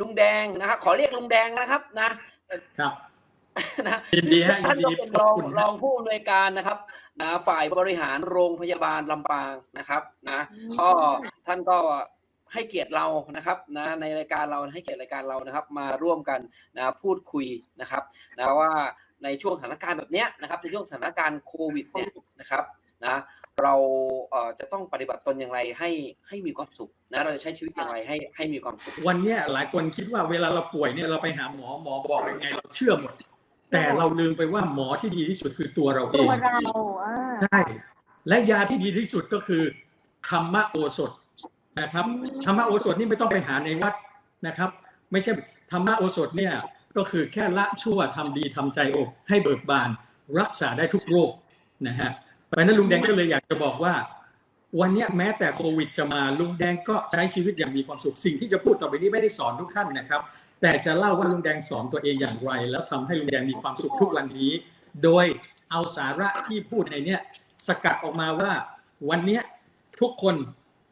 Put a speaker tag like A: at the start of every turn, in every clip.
A: ลุงแดงนะครับขอเรียกลุงแดงนะครับนะครับนะ
B: ยินดีฮะยิ
A: ท่าน
B: น
A: ก็
B: ดี
A: เป็น
B: ข
A: ร
B: อบ
A: อง
B: คุณ
A: ร
B: ฮะ
A: องผู้อำนวยการนะครับนะฝ่ายบริหารโรงพยาบาลลำปางนะครับนะก็ท่านก็ให้เกียรติเรานะครับนะในรายการเราให้เกียรติรายการเรานะครับ มาร่วมกันนะพูดคุยนะครับนะว่าในช่วงสถานการณ์แบบเนี้ยนะครับในช่วงสถานการณ์โควิดเนี่ยนะครับ นะ เราเอ่อจะต้องปฏิบัติตนอย่างไรให้ให้มีความสุขนะเราจะใช้ชีวิตอย่างไรให้ให้มีความสุข
B: วันเนี้ยหลายคนคิดว่าเวลาเราป่วยเนี่ยเราไปหาหมอหมอบอกยังไง เราเชื่อหมด แต่เราลืมไปว่าหมอที่ดีที่สุดคือตัวเราเอ
C: ตัว
B: ง
C: เราอ่า
B: ใช่และยาที่ดีที่สุดก็คือธรรมโอสถนะครับธรรมโอสถนี่ไม่ต้องไปหาในวัดนะครับ ไม่ใช่ธรรมโอสถเนี่ยก็คือแค่ละชั่วทำดีทำใจอกให้เบิกบาน รักษาได้ทุกโรคนะฮะเพ ราะฉะนั้นลุงแดงก็เลยอยากจะบอกว่า วันนี้แม้แต่โควิดจะมาลุงแดงก็ใช้ชีวิตอย่างมีความสุขสิ่งที่จะพูดต่อไปนี้ไม่ได้สอนทุกท่านนะครับ แต่จะเล่าว่าลุงแดงสอนตัวเองอย่างไร แล้วทำให้ลุงแดงมีความสุขทุกวันนี้ โดยเอาสาระที่พูดในเนี้ยสกัดออกมาว่าวันนี้ทุกคน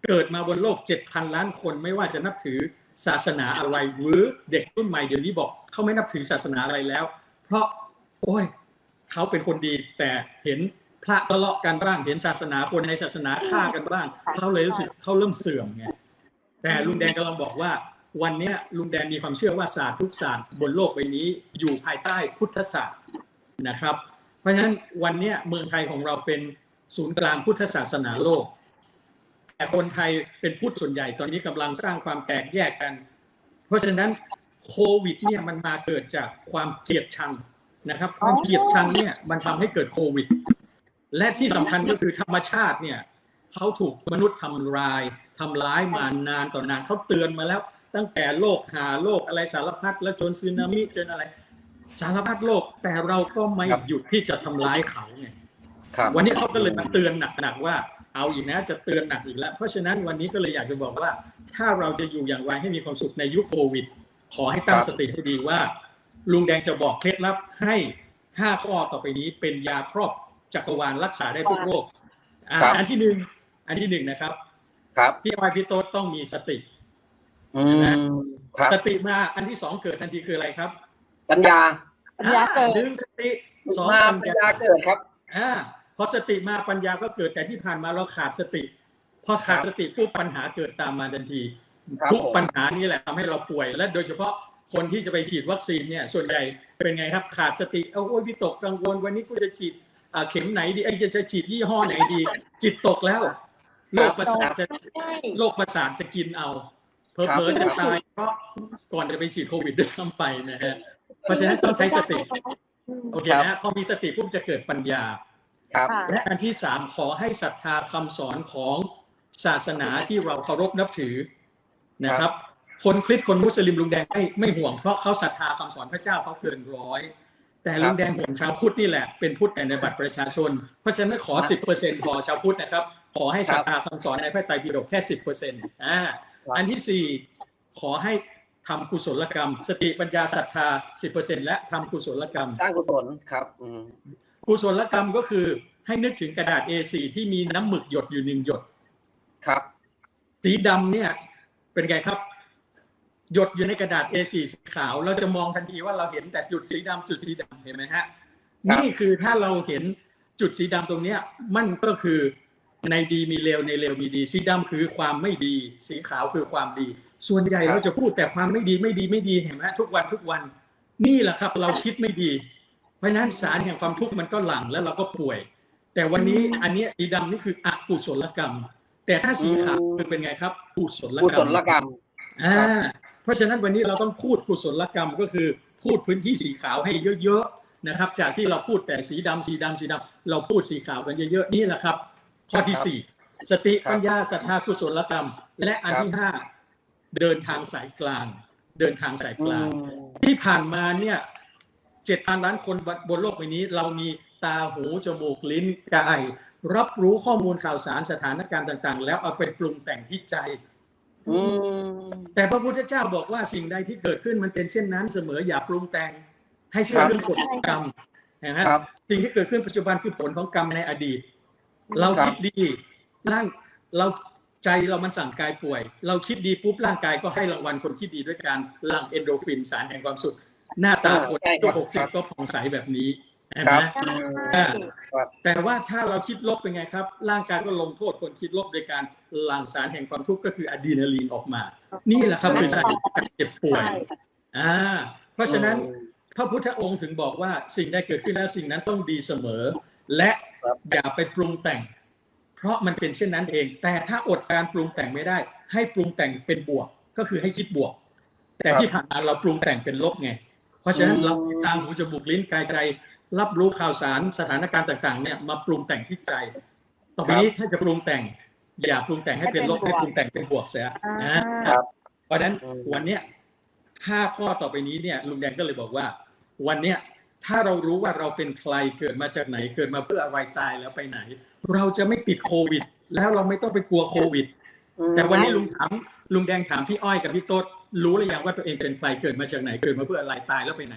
B: เกิดมาบนโลก 7,000 ล้านคนไม่ว่าจะนับถือศาสนาอะไรหรือเด็กรุ่นใหม่เดี๋ยวนี้บอกเขาไม่นับถือศาสนาอะไรแล้ว เพราะ โอ้ย เขาเป็นคนดีแต่เห็น พระทะเลาะกันบ้างเห็นศาสนาคนในศาสนาฆ่ากันบ้างเขาเลยรู้สึกเขาเริ่มเสื่อมไงแต่ลุงแดงกำลังบอกว่า วันเนี้ยลุงแดงมีความเชื่อว่าศาสตร์ทุกศาสตร์บนโลกใบนี้อยู่ภายใต้พุทธศาสตร์นะครับ เพราะฉะนั้นวันเนี้ยเมืองไทยของเราเป็นศูนย์กลางพุทธศาสนาโลก แต่คนไทยเป็นพุทธส่วนใหญ่ตอนนี้กำลังสร้างความแตกแยกกัน เพราะฉะนั้นโควิดเนี่ยมันมาเกิดจากความเกลียดชังนะครับ ความเกลียดชังเนี่ยมันทำให้เกิดโควิด และที่สำคัญก็คือธรรมชาติเนี่ยเขาถูกมนุษย์ทำลายทำร้ายมานานต่อนานเขาเตือนมาแล้ว ตั้งแต่โลกหาโลกอะไรสารพัดแล้วจนซึนามิจนอะไร สารพัดโลกแต่เราก็ไม่
A: ครับ
B: หยุดที่จะทำร้ายเขาไง
A: ครับ
B: วันนี้เขาก็เลยมาเตือนหนักๆว่า เอาอีกนะจะเตือนหนักอีกแล้ว เพราะฉะนั้นวันนี้ก็เลยอยากจะบอกว่า ถ้าเราจะอยู่อย่างไรให้มีความสุขในยุคโควิด ขอให้ตั้ง
A: ครับ
B: สติให้ดีว่า ลุงแดงจะบอกเคล็ดลับให้ห้าข้อต่อไปนี้เป็นยาครอบ จักรวาลรักษาได้ทุกโรคอ่า
A: ครับ
B: อันที่หนึ่งอันที่หนึ่งนะครับ
A: ครับ
B: พี่ออยพี่โต๊ดต้องมีสติ
A: อืมครับ
B: สติมาอันที่สองเกิดทันทีคืออะไรครับ
A: ปัญญา
C: ปัญญาเกิด
B: หนึ่งสติสอง
A: มา
B: ปัญ
A: ปัญ
B: ญา
A: ญาเกิดครับ
B: อ่าพอสติมาปัญญาก็เกิดแต่ที่ผ่านมาเราขาดสติ พอขาด
A: ครับ
B: สติปุ๊บปัญหาเกิดตามมาทันที
A: ครับ
B: ทุก
A: ผม
B: ปัญหานี่แหละทำให้เราป่วย และโดยเฉพาะคนที่จะไปฉีดวัคซีนเนี่ยส่วนใหญ่เป็นไงครับขาดสติเอาโอ้ยวิตกกังวลวันนี้กูจะฉีดอ่า เข็มไหนดีไอ้ยจะฉีดยี่ห้อไหนดี จิตตกแล้วโรคประสาทจะ
C: ใช่
B: โรคประสาทจะกินเอาเพอ
A: ครับ
B: เพอจะตายเพราะก่อนจะไปฉีดโควิดด้วยซ้ำไปนะฮะเพราะฉะนั้นต้องใช้สติโอเคนะพอมีสติปุ๊บจะเกิดปัญญา
A: ครับ
C: ค่ะ
B: และอันที่สามขอให้ศรัทธาคำสอนของศาสนาที่เราเคารพนับถือนะครับ คนคริสต์คนมุสลิมลุงแดงไม่ไม่ห่วงเพราะเขาศรัทธาคำสอนพระเจ้าเขาเกินร้อย แต่
A: ครับ
B: ลุงแดงห่วงชาวพุทธนี่แหละเป็นพุทธแต่ในบัตรประชาชน เพราะฉะนั้นขอสิบเปอร์เซ็นต์พอชาวพุทธนะครับ ขอให้ศรัทธาคำสอนในพระไตรปิฎกแค่สิบเปอร์เซ็นต์อ่า
A: ครับ
B: อันที่สี่ขอให้ทำกุศลกรรม สติปัญญาศรัทธาสิบเปอร์เซ็นต์และทำกุศลกรรม
A: สร้างกุศลครับอืม
B: กุศลกรรมก็คือให้นึกถึงกระดาษ A4 ที่มีน้ำหมึกหยดอยู่หนึ่งหยด
A: ครับ
B: สีดำเนี่ยเป็นไงครับ หยดอยู่ในกระดาษ A4 สีขาว เราจะมองทันทีว่าเราเห็นแต่จุดสีดำจุดสีดำเห็นไหมฮะ
A: ครับ
B: นี่คือถ้าเราเห็นจุดสีดำตรงเนี้ยมันก็คือในดีมีเลวในเลวมีดี สีดำคือความไม่ดี สีขาวคือความดี ส่วนใหญ่เราจะพูดแต่ความไม่ดีไม่ดีไม่ดีเห็นไหมทุกวันทุกวัน นี่แหละครับ เราคิดไม่ดี เพราะฉะนั้นสารแห่งความทุกข์มันก็หลั่งแล้วเราก็ป่วย แต่วันนี้อันเนี้ยสีดำนี่คืออกุศลกรรม แต่ถ้าสีขาวคือเป็นไงครับกุศล
A: กุ
B: กร
A: ศ
B: รม
A: ลกรรม
B: อ่า เพราะฉะนั้นวันนี้เราต้องพูดกุศลกรรมก็คือพูดพื้นที่สีขาวให้เยอะๆนะครับ จากที่เราพูดแต่สีดำสีดำสีดำเราพูดสีขาวกันเยอะๆนี่แหละครับ ข้อที่สี่สติ
A: ครับ
B: ปัญญาศรัทธากุศลกรรม และอันที่ห้าเดินทางสายกลาง เดินทางสายกลาง ที่ผ่านมาเนี่ยเจ็ดพันล้านคนบนโลกใบนี้ เรามีตาหูจมูกลิ้นกาย รับรู้ข้อมูลข่าวสารสถานการณ์ต่าง ๆ แล้วเอาไปปรุงแต่งที่ใจ
A: อืม
B: แต่พระพุทธเจ้าบอกว่าสิ่งใดที่เกิดขึ้นมันเป็นเช่นนั้นเสมออย่าปรุงแต่งให้เชื่
A: ค
B: อ
A: รับ
B: เรื่องกฎกรรมนะฮะ
A: ครับ
B: สิ่งที่เกิดขึ้นปัจจุบันคือผลของกรรมในอดีต เรา
A: ครับ
B: คิดดีร่างเราใจเรามันสั่งกายป่วย เราคิดดีปุ๊บร่างกายก็ให้รางวัลคนคิดดีด้วยการหลั่งเอนโดรฟินสารแห่งความสุข หน้าตาคน
A: ใช่ค
B: ตั
A: รั
B: ว
A: บ
B: หกสิบก็ผ่องใสแบบนี้ เห็น
A: ครั
B: ไหม
A: บ
C: ใช่
B: แต่ว่าถ้าเราคิดลบเป็นไงครับ ร่างกายก็ลงโทษคนคิดลบโดยการหลั่งสารแห่งความทุกข์ก็คืออะดรีนาลีนออกมา นี่แหละครับคือสาเหตุการเจ็บป่วย
C: ใช่
B: อ่าเพราะฉะนั้นพระพุทธองค์ถึงบอกว่าสิ่งใดเกิดขึ้นแล้วสิ่งนั้นต้องดีเสมอ และ
A: ครับ
B: อย่าไปปรุงแต่ง เพราะมันเป็นเช่นนั้นเอง แต่ถ้าอดการปรุงแต่งไม่ได้ ให้ปรุงแต่งเป็นบวกก็คือให้คิดบวก แต่ที่ผ่านมาเราปรุงแต่งเป็นลบไง เพราะฉะนั้น
A: อืม
B: เราตามหูจมูกลิ้นกายใจ รับรู้ข่าวสารสถานการณ์ต่าง ๆ เนี่ยมาปรุงแต่งที่ใจ ต่อไปนี้ถ้าจะปรุงแต่ง อย่าปรุงแต่งให้เป็นลบให้ปรุงแต่งเป็นบวกเสีย
C: อ่า
B: นะ
A: ครับ
B: เพราะฉะนั้น
A: อืม
B: วันเนี้ยห้าข้อต่อไปนี้เนี่ยลุงแดงก็เลยบอกว่า วันเนี้ยถ้าเรารู้ว่าเราเป็นใครเกิดมาจากไหนเกิดมาเพื่ออะไรตายแล้วไปไหน เราจะไม่ติดโควิด แล้วเราไม่ต้องไปกลัวโควิด แต่วันนี้ลุงถามลุงแดงถามพี่อ้อยกับพี่โต๊ดรู้หรือยังว่าตัวเองเป็นใครเกิดมาจากไหนเกิดมาเพื่ออะไรตายแล้วไปไหน